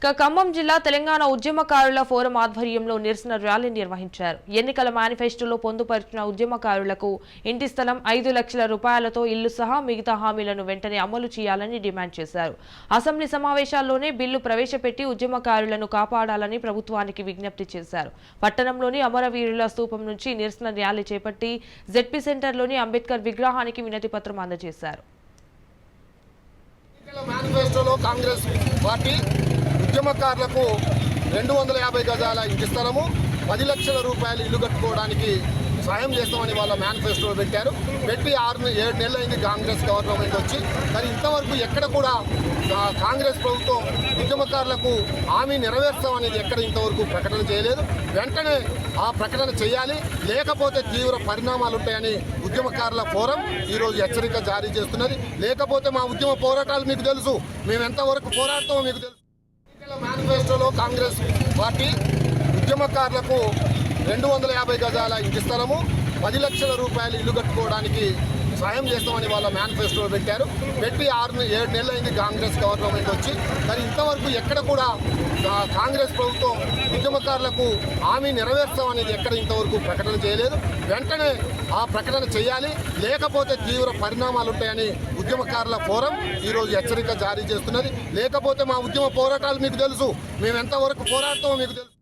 ఇక ఖమ్మం జిల్లా తెలంగాణ ఉద్యమకారుల ఫోరం ఆధ్వర్యంలో నిరసన ర్యాలీ నిర్వహించారు. ఎన్నికల మేనిఫెస్టోలో పొందుపరిచిన ఉద్యమకారులకు ఇంటి స్థలం ఐదు లక్షల రూపాయలతో ఇల్లు సహా మిగతా హామీలను వెంటనే అమలు చేయాలని డిమాండ్ చేశారు. అసెంబ్లీ సమావేశాల్లోనే బిల్లు ప్రవేశపెట్టి ఉద్యమకారులను కాపాడాలని ప్రభుత్వానికి విజ్ఞప్తి చేశారు. పట్టణంలోని అమరవీరుల స్థూపం నుంచి నిరసన ర్యాలీ చేపట్టి జెడ్పీ సెంటర్లోని అంబేద్కర్ విగ్రహానికి వినతి పత్రం అందజేశారు. మేనిఫెస్టోలో కాంగ్రెస్ పార్టీ ఉద్యమకారులకు రెండు వందల యాభై గజాల ఇంటి స్థలము పది లక్షల రూపాయలు ఇల్లు కట్టుకోవడానికి సాయం చేస్తామని వాళ్ళ మేనిఫెస్టోలో పెట్టారు. పెట్టి ఆరు ఏడు నెలలు అయింది కాంగ్రెస్ గవర్నమెంట్ వచ్చి. కానీ ఇంతవరకు ఎక్కడ కూడా కాంగ్రెస్ ప్రభుత్వం ఉద్యమకారులకు హామీ నెరవేర్స్తామనేది ఎక్కడ ఇంతవరకు ప్రకటన చేయలేదు. వెంటనే ఆ ప్రకటన చేయాలి. లేకపోతే తీవ్ర పరిణామాలు ఉంటాయని ఉద్యమకారుల ఫోరం ఈరోజు హెచ్చరిక జారీ చేస్తున్నది. లేకపోతే మా ఉద్యమ పోరాటాలు మీకు తెలుసు. మేము ఎంతవరకు పోరాడతామో మీకు తెలుసు. మేనిఫెస్టోలో కాంగ్రెస్ పార్టీ ఉద్యమకారులకు రెండు వందల యాభై గజాల ఇంటి స్థలము పది లక్షల రూపాయలు ఇల్లు కట్టుకోవడానికి సాయం చేస్తామని వాళ్ళ మేనిఫెస్టోలో పెట్టారు. పెట్టి ఆరు ఏడు నెలలు అయింది కాంగ్రెస్ గవర్నమెంట్ వచ్చి. కానీ ఇంతవరకు ఎక్కడ కూడా కాంగ్రెస్ ప్రభుత్వం ఉద్యమకారులకు హామీ నెరవేర్స్తామనేది ఎక్కడ ఇంతవరకు ప్రకటన చేయలేదు. వెంటనే ఆ ప్రకటన చేయాలి. లేకపోతే తీవ్ర పరిణామాలు ఉంటాయని ఉద్యమకారుల ఫోరం ఈరోజు హెచ్చరిక జారీ చేస్తున్నది. లేకపోతే మా ఉద్యమ పోరాటాలు మీకు తెలుసు. మేము ఎంతవరకు పోరాడతామో మీకు తెలుసు.